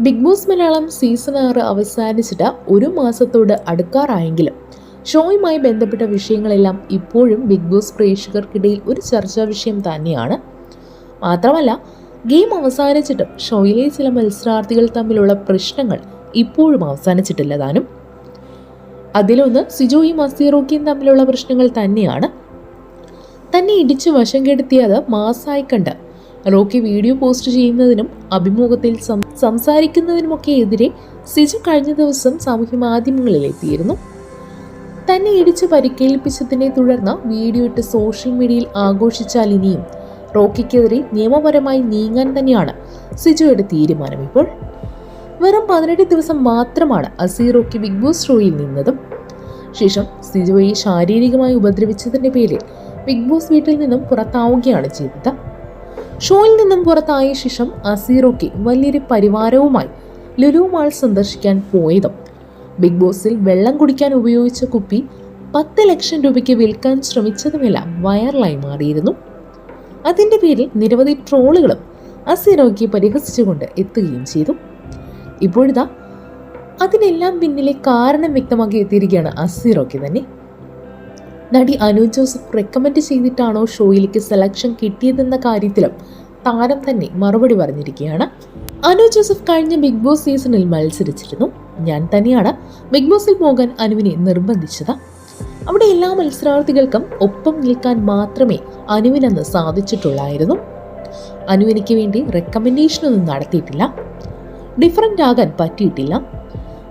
Big boss Malayalam season ആറ് അവസാനിച്ചിട്ട് ഒരു മാസത്തോട് അടുക്കാറായെങ്കിലും ഷോയുമായി ബന്ധപ്പെട്ട വിഷയങ്ങളെല്ലാം ഇപ്പോഴും ബിഗ് ബോസ് പ്രേക്ഷകർക്കിടയിൽ ഒരു ചർച്ചാ വിഷയം തന്നെയാണ്. മാത്രമല്ല ഗെയിം അവസാനിച്ചിട്ടും ഷോയിലെ ചില മത്സരാർത്ഥികൾ തമ്മിലുള്ള പ്രശ്നങ്ങൾ ഇപ്പോഴും അവസാനിച്ചിട്ടില്ല താനും. അതിലൊന്ന് സിജോയും അസീറോക്കിയും തമ്മിലുള്ള പ്രശ്നങ്ങൾ തന്നെയാണ്. തന്നെ ഇടിച്ചു വശം കെടുത്തിയത് മാസായി കണ്ട് റോക്കി വീഡിയോ പോസ്റ്റ് ചെയ്യുന്നതിനും അഭിമുഖത്തിൽ സം- സംസാരിക്കുന്നതിനുമൊക്കെ എതിരെ സിജു കഴിഞ്ഞ ദിവസം സാമൂഹ്യ മാധ്യമങ്ങളിൽ എത്തിയിരുന്നു തന്നെ ഇടിച്ച് പരിക്കേൽപ്പിച്ചതിനെ തുടർന്ന് വീഡിയോ ഇട്ട് സോഷ്യൽ മീഡിയയിൽ ആഘോഷിച്ചാൽ ഇനിയും റോക്കിക്കെതിരെ നിയമപരമായി നീങ്ങാൻ തന്നെയാണ് സിജുയുടെ തീരുമാനം ഇപ്പോൾ. വെറും പതിനെട്ട് ദിവസം മാത്രമാണ് അസീറോക്കി ബിഗ് ബോസ് ഷോയിൽ നിന്നതും. ശേഷം സിജുവയെ ശാരീരികമായി ഉപദ്രവിച്ചതിന്റെ പേരിൽ ബിഗ് ബോസ് വീട്ടിൽ നിന്നും പുറത്താവുകയാണ് ചെയ്തത്. ഷോയിൽ നിന്നും പുറത്തായ ശേഷം അസീറോക്കി വലിയൊരു പരിവാരവുമായി ലുലു മാൾ സന്ദർശിക്കാൻ പോയതും ബിഗ് ബോസിൽ വെള്ളം കുടിക്കാൻ ഉപയോഗിച്ച കുപ്പി പത്ത് ലക്ഷം രൂപയ്ക്ക് വിൽക്കാൻ ശ്രമിച്ചതുമെല്ലാം വൈറലായി മാറിയിരുന്നു. അതിന്റെ പേരിൽ നിരവധി ട്രോളുകളും അസീറോക്ക് പരിഹസിച്ചുകൊണ്ട് എത്തുകയും ചെയ്തു. ഇപ്പോഴിതാ അതിനെല്ലാം പിന്നിലെ കാരണം വ്യക്തമാക്കി എത്തിയിരിക്കുകയാണ് അസീറോക്കി തന്നെ. നടി അനു ജോസഫ് റെക്കമെൻഡ് ചെയ്തിട്ടാണോ ഷോയിലേക്ക് സെലക്ഷൻ കിട്ടിയതെന്ന കാര്യത്തിലും താരം തന്നെ മറുപടി പറഞ്ഞിരിക്കുകയാണ്. അനു ജോസഫ് കഴിഞ്ഞ ബിഗ് ബോസ് സീസണിൽ മത്സരിച്ചിരുന്നു. ഞാൻ തന്നെയാണ് ബിഗ് ബോസിൽ പോകാൻ അനുവിനെ നിർബന്ധിച്ചത്. അവിടെ എല്ലാ മത്സരാർത്ഥികൾക്കും ഒപ്പം നിൽക്കാൻ മാത്രമേ അനുവിനന്ന് സാധിച്ചിട്ടുള്ളായിരുന്നു. അനുവിനിക്ക് വേണ്ടി റെക്കമെൻഡേഷനൊന്നും നടത്തിയിട്ടില്ല. ഡിഫറന്റ് ആകാൻ പറ്റിയിട്ടില്ല.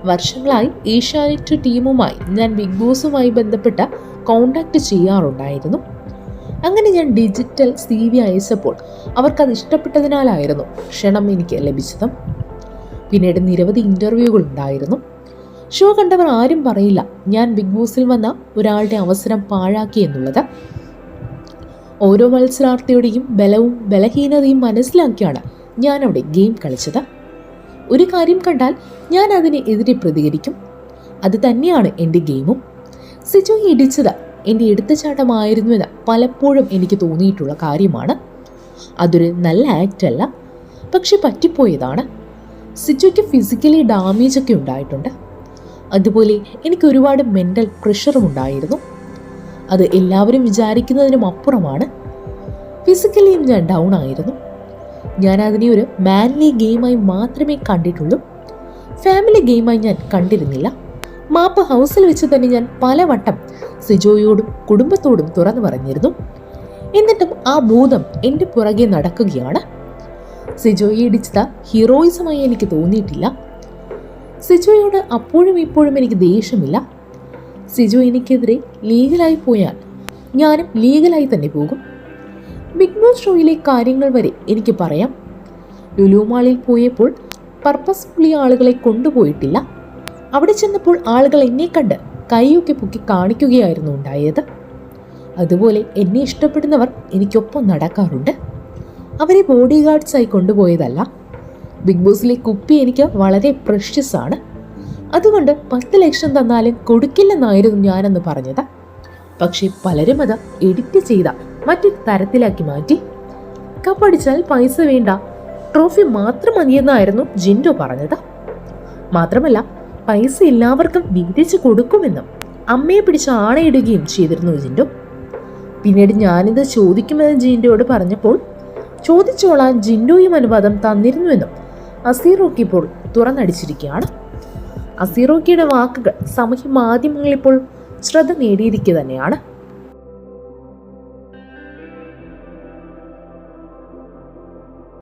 വർഷങ്ങളായി ഏഷ്യാനെറ്റ് ടീമുമായി ഞാൻ ബിഗ് ബോസുമായി ബന്ധപ്പെട്ട കോണ്ടാക്ട് ചെയ്യാറുണ്ടായിരുന്നു. അങ്ങനെ ഞാൻ ഡിജിറ്റൽ സി വി അയച്ചപ്പോൾ അവർക്കത് ഇഷ്ടപ്പെട്ടതിനാലായിരുന്നു ക്ഷണം എനിക്ക് ലഭിച്ചത്. പിന്നീട് നിരവധി ഇന്റർവ്യൂകൾ ഉണ്ടായിരുന്നു. ഷോ കണ്ടവർ ആരും പറയില്ല ഞാൻ ബിഗ് ബോസിൽ വന്ന ഒരാളുടെ അവസരം പാഴാക്കി എന്നുള്ളത്. ഓരോ മത്സരാർത്ഥിയുടെയും ബലവും ബലഹീനതയും മനസ്സിലാക്കിയാണ് ഞാൻ അവിടെ ഗെയിം കളിച്ചത്. ഒരു കാര്യം കണ്ടാൽ ഞാൻ അതിനെ എതിരെ പ്രതികരിക്കും. അത് തന്നെയാണ് എന്റെ ഗെയിമും. സിജു ഇടിച്ചത് എന്റെ എടുത്തുചാട്ടമായിരുന്നുവെന്ന് പലപ്പോഴും എനിക്ക് തോന്നിയിട്ടുള്ള കാര്യമാണ്. അതൊരു നല്ല ആക്റ്റ് അല്ല പക്ഷെ പറ്റിപ്പോയതാണ്. സിജുക്ക് ഫിസിക്കലി ഡാമേജ് ഒക്കെ ഉണ്ടായിട്ടുണ്ട്. അതുപോലെ എനിക്ക് ഒരുപാട് മെന്റൽ പ്രഷറും ഉണ്ടായിരുന്നു. അത് എല്ലാവരും വിചാരിക്കുന്നതിനും അപ്പുറമാണ്. ഫിസിക്കലിയും ഞാൻ ഡൗൺ ആയിരുന്നു. ഞാൻ അതിനെ ഒരു മാൻലി ഗെയിമായി മാത്രമേ കണ്ടിട്ടുള്ളൂ. ഫാമിലി ഗെയിമായി ഞാൻ കണ്ടിരുന്നില്ല. മാപ്പ് ഹൗസിൽ വെച്ച് തന്നെ ഞാൻ പലവട്ടം സിജോയോടും കുടുംബത്തോടും തുറന്നു പറഞ്ഞിരുന്നു. എന്നിട്ടും ആ ഭൂതം എന്റെ പുറകെ നടക്കുകയാണ്. സിജോയെ ഇടിച്ചത് ഹീറോയിസമായി എനിക്ക് തോന്നിയിട്ടില്ല. സിജോയോട് അപ്പോഴും ഇപ്പോഴും എനിക്ക് ദേഷ്യമില്ല. സിജോ എനിക്കെതിരെ ലീഗലായി പോയാൽ ഞാനും ലീഗലായി തന്നെ പോകും. ബിഗ് ബോസ് ഷോയിലെ കാര്യങ്ങൾ വരെ എനിക്ക് പറയാം. ലുലുമാളിൽ പോയപ്പോൾ പർപ്പസ്ഫുള്ളി ആളുകളെ കൊണ്ടുപോയിട്ടില്ല. അവിടെ ചെന്നപ്പോൾ ആളുകൾ എന്നെ കണ്ട് കൈയൊക്കെ പൊക്കി കാണിക്കുകയായിരുന്നു ഉണ്ടായത്. അതുപോലെ എന്നെ ഇഷ്ടപ്പെടുന്നവർ എനിക്കൊപ്പം നടക്കാറുണ്ട്. അവരെ ബോഡി ഗാർഡ്സായി കൊണ്ടുപോയതല്ല. ബിഗ് ബോസിലെ കുപ്പി എനിക്ക് വളരെ പ്രഷ്യസ് ആണ്. അതുകൊണ്ട് പത്ത് ലക്ഷം തന്നാലും കൊടുക്കില്ലെന്നായിരുന്നു ഞാനെന്ന് പറഞ്ഞത്. പക്ഷേ പലരും അത് എഡിറ്റ് ചെയ്ത മറ്റൊരു തരത്തിലാക്കി മാറ്റി. കപ്പടിച്ചാൽ പൈസ വേണ്ട. ട്രോഫി മാത്രം മതിയെന്നായിരുന്നു ജിൻഡോ പറഞ്ഞത്. മാത്രമല്ല പൈസ എല്ലാവർക്കും വീതിച്ചു കൊടുക്കുമെന്നും അമ്മയെ പിടിച്ച് ആണയിടുകയും ചെയ്തിരുന്നു ജിൻഡോ. പിന്നീട് ഞാനിത് ചോദിക്കുമെന്ന് ജിൻഡോയോട് പറഞ്ഞപ്പോൾ ചോദിച്ചോളാൻ ജിൻഡോയും അനുവാദം തന്നിരുന്നുവെന്നും അസീറോക്കി ഇപ്പോൾ തുറന്നടിച്ചിരിക്കുകയാണ്. അസീറോക്കിയുടെ വാക്കുകൾ സമൂഹ മാധ്യമങ്ങളിപ്പോൾ ശ്രദ്ധ നേടിയിരിക്കുക തന്നെയാണ്.